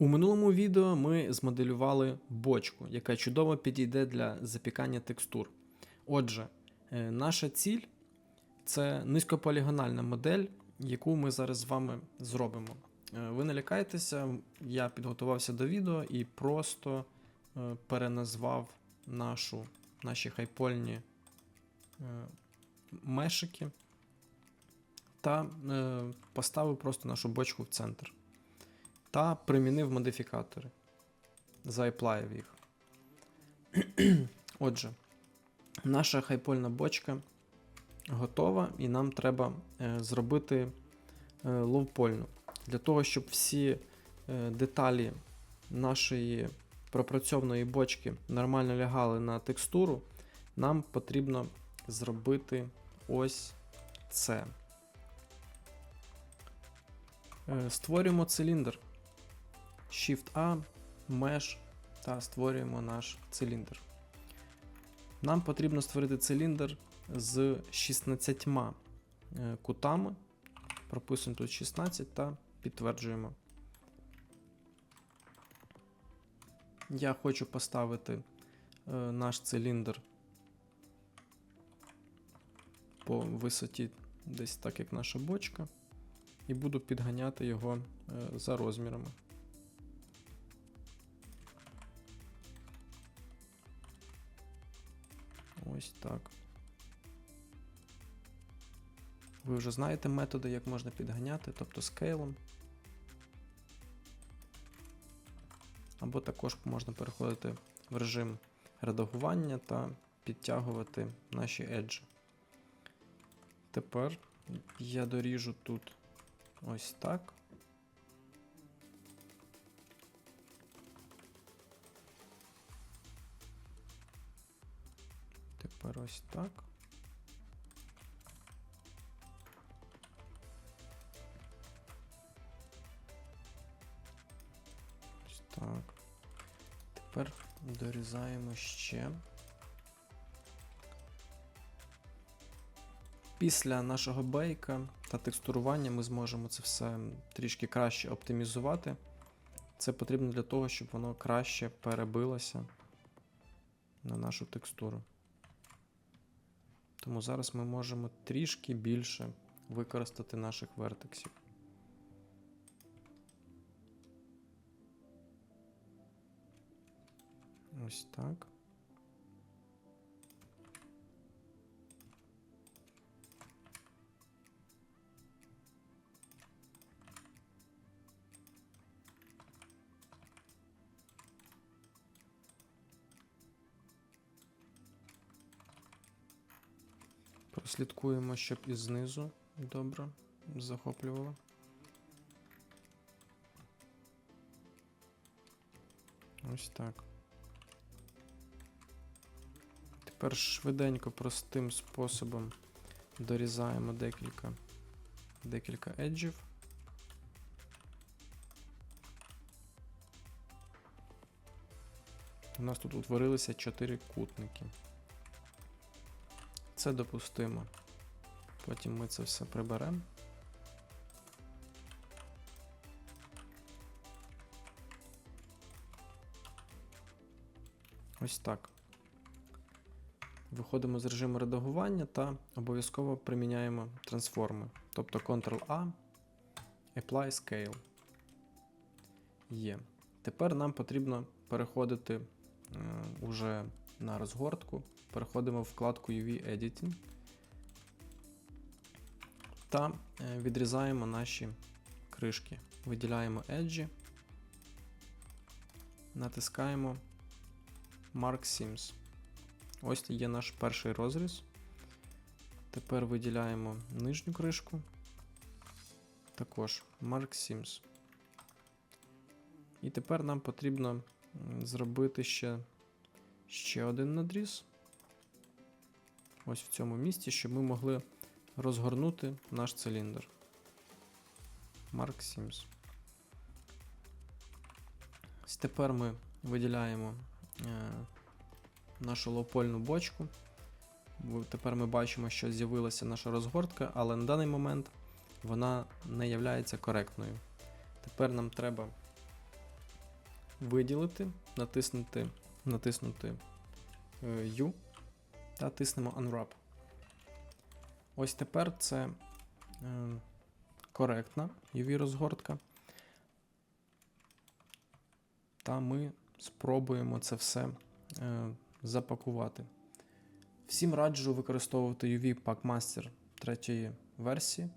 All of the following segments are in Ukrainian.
У минулому відео ми змоделювали бочку, яка чудово підійде для запікання текстур. Отже, е, наша ціль це низькополігональна модель, яку ми зараз з вами зробимо. Е, Ви не лякайтеся, я підготувався до відео і просто е, переназвав нашу, наші хайпольні мешики та поставив просто нашу бочку в центр та примінив модифікатори. Зааплаїв їх. Отже, наша хайпольна бочка готова, і нам треба е, зробити е, ловпольну. Для того, щоб всі е, деталі нашої пропрацьованої бочки нормально лягали на текстуру, нам потрібно зробити ось це. Створюємо циліндр. Shift-A, Mesh та створюємо наш циліндр. Нам потрібно створити циліндр з 16 е, кутами. Прописуємо тут 16 та підтверджуємо. Я хочу поставити е, наш циліндр по висоті десь так, як наша бочка, і буду підганяти його е, за розмірами. Ось так. Ви вже знаєте методи, як можна підганяти, тобто скейлом. Або також можна переходити в режим редагування та підтягувати наші еджі. Тепер я доріжу тут ось так. Тепер ось так. Ось так. Тепер дорізаємо ще. Після нашого бейка та текстурування ми зможемо це все трішки краще оптимізувати. Це потрібно для того, щоб воно краще перебилося на нашу текстуру. Тому зараз ми можемо трішки більше використати наших вертексів. Ось так. Прослідкуємо, щоб і знизу добре захоплювало. Ось так. Тепер швиденько простим способом дорізаємо декілька, декілька еджів. У нас тут утворилися 4 кутники. Це допустимо. Потім ми це все приберемо. Ось так. Виходимо з режиму редагування та обов'язково приміняємо трансформи. Тобто Ctrl-A, Apply Scale. Є. Тепер нам потрібно переходити е, уже на розгортку. Переходимо в вкладку UV Editing та е, відрізаємо наші кришки. Виділяємо Edge, натискаємо Mark Sims. Ось є наш перший розріз. Тепер виділяємо нижню кришку. Також Mark Sims. І тепер нам потрібно зробити ще, ще один надріз. Ось в цьому місці, щоб ми могли розгорнути наш циліндр. Mark Sims. Тепер ми виділяємо е, нашу лопольну бочку. Тепер ми бачимо, що з'явилася наша розгортка, але на даний момент вона не є коректною. Тепер нам треба виділити, натиснути, натиснути е, U та тиснемо Unwrap. Ось тепер це е, коректна UV розгортка. Та ми спробуємо це все е, запакувати. Всім раджу використовувати UV Packmaster третьої версії.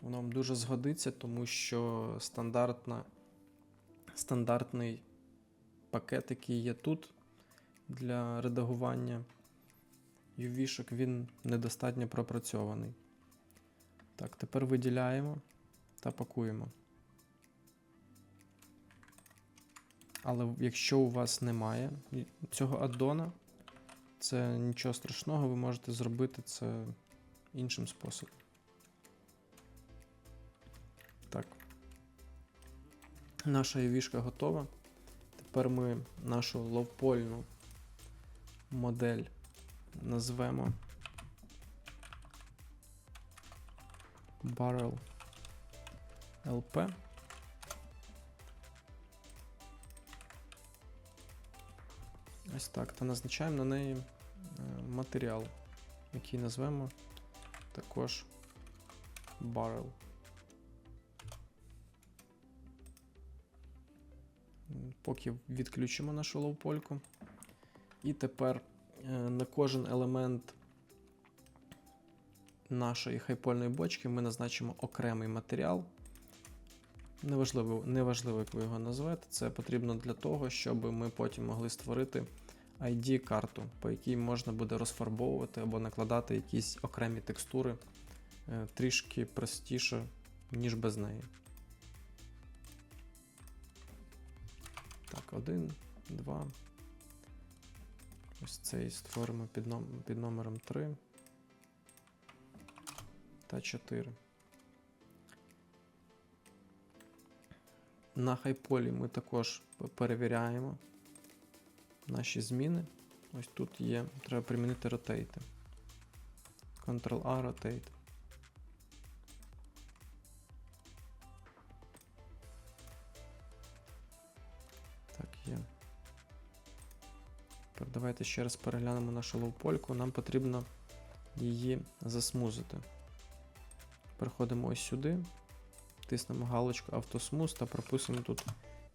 Воно вам дуже згодиться, тому що стандартна, стандартний пакет, який є тут для редагування UV-шок, він недостатньо пропрацьований. Так, тепер виділяємо та пакуємо. Але якщо у вас немає цього аддона, це нічого страшного, ви можете зробити це іншим способом. Так. Наша UV-шка готова. Тепер ми нашу ловпольну модель назвемо Barrel LP. Ось так. Та назначаємо на неї е, матеріал, який назвемо також Barrel. Поки відключимо нашу ловпольку. І тепер на кожен елемент нашої хайпольної бочки ми назначимо окремий матеріал. Неважливо, неважливо, як ви його назвете, це потрібно для того, щоб ми потім могли створити ID-карту, по якій можна буде розфарбовувати або накладати якісь окремі текстури е, трішки простіше, ніж без неї. Так, один, два. Ось цей створимо під, ном під номером 3 та 4. На хайполі ми також перевіряємо наші зміни. Ось тут є, треба примінити ротейти. Ctrl-A Rotate. Давайте ще раз переглянемо нашу лоупольку. Нам потрібно її засмузити. Переходимо ось сюди, тиснемо галочку Автосмуз та прописуємо тут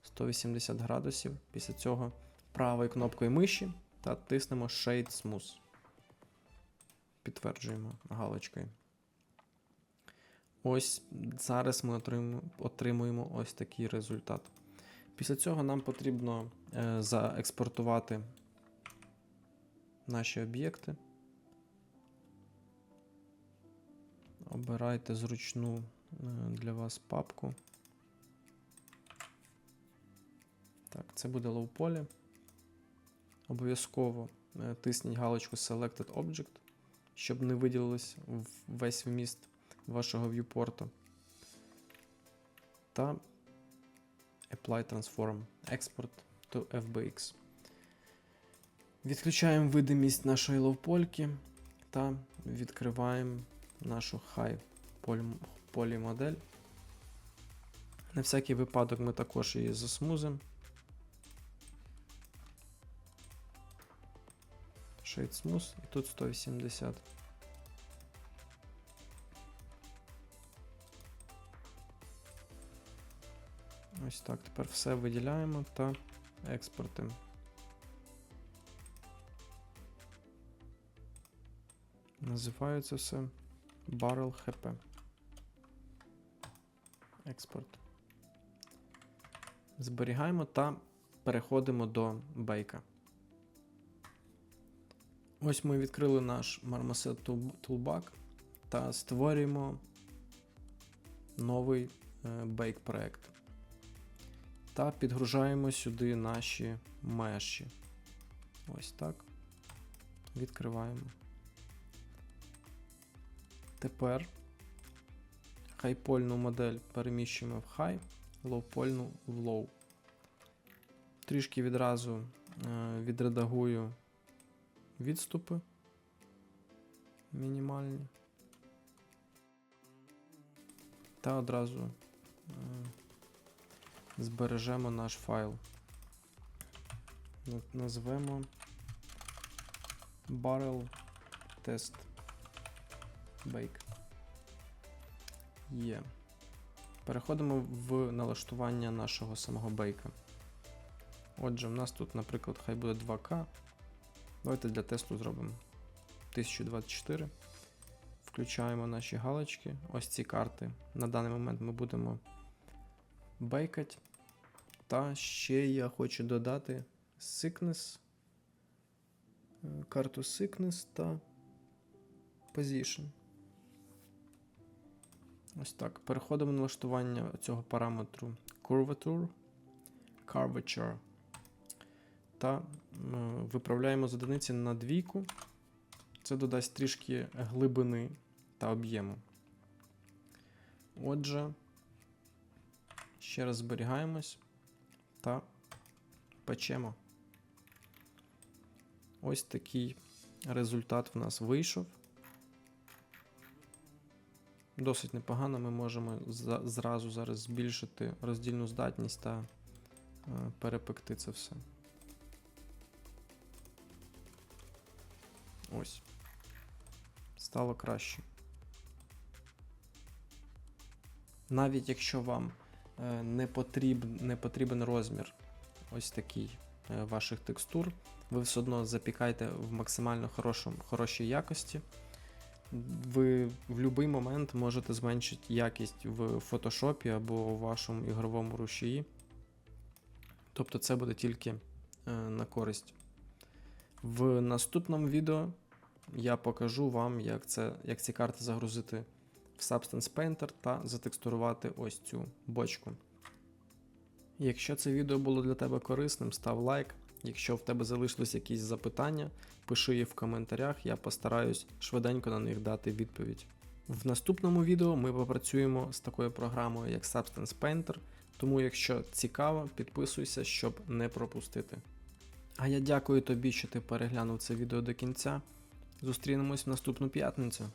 180 градусів. Після цього правою кнопкою миші та тиснемо Shade Smooth. Підтверджуємо галочкою. Ось зараз ми отримуємо, ось такий результат. Після цього нам потрібно е, заекспортувати наші об'єкти. Обирайте зручну е, для вас папку. Так, це буде лоу-полі. Обов'язково е, тисніть галочку Selected Object, щоб не виділилось весь вміст вашого viewport. Та Apply Transform Export to FBX. Відключаємо видимість нашої ловпольки та відкриваємо нашу High Poly модель. На всякий випадок ми також її засмузимо. Shade Smooth і тут 180. Ось так. Тепер все виділяємо та експортимо. Називається все Barrel HP. Експорт. Зберігаємо та переходимо до бейка. Ось ми відкрили наш Marmoset Toolbag та створюємо новий бейк проект. Та підгружаємо сюди наші меші. Ось так. Відкриваємо. Тепер хайпольну модель переміщуємо в high, лоупольну в low. Трішки відразу е, відредагую відступи мінімальні. Та одразу е, збережемо наш файл. на- назвемо Barrel Test Bake. Є. Переходимо в налаштування нашого самого бейка. Отже, в нас тут, наприклад, хай буде 2К. Давайте для тесту зробимо 1024. Включаємо наші галочки. Ось ці карти. На даний момент ми будемо бейкати. Та ще я хочу додати Sickness, е, карту Sickness та Position. Ось так. Переходимо на налаштування цього параметру Curvature, Curvature. Та виправляємо з одиниці на двійку. Це додасть трішки глибини та об'єму. Отже, ще раз зберігаємось та печемо. Ось такий результат в нас вийшов. Досить непогано. Ми можемо зразу зараз збільшити роздільну здатність та е, перепекти це все. Ось. Стало краще. Навіть якщо вам е, не, потріб, не потрібен розмір ось такий е, ваших текстур, ви все одно запікайте в максимально хорошому, хорошій якості. Ви в будь-який момент можете зменшити якість в фотошопі або у вашому ігровому рушії. Тобто це буде тільки е, на користь. В наступному відео я покажу вам, як, це, як ці карти загрузити в Substance Painter та затекстурувати ось цю бочку. Якщо це відео було для тебе корисним, став лайк. Якщо в тебе залишились якісь запитання, пиши їх в коментарях, я постараюсь швиденько на них дати відповідь. В наступному відео ми попрацюємо з такою програмою, як Substance Painter, тому якщо цікаво, підписуйся, щоб не пропустити. А я дякую тобі, що ти переглянув це відео до кінця. Зустрінемось в наступну п'ятницю.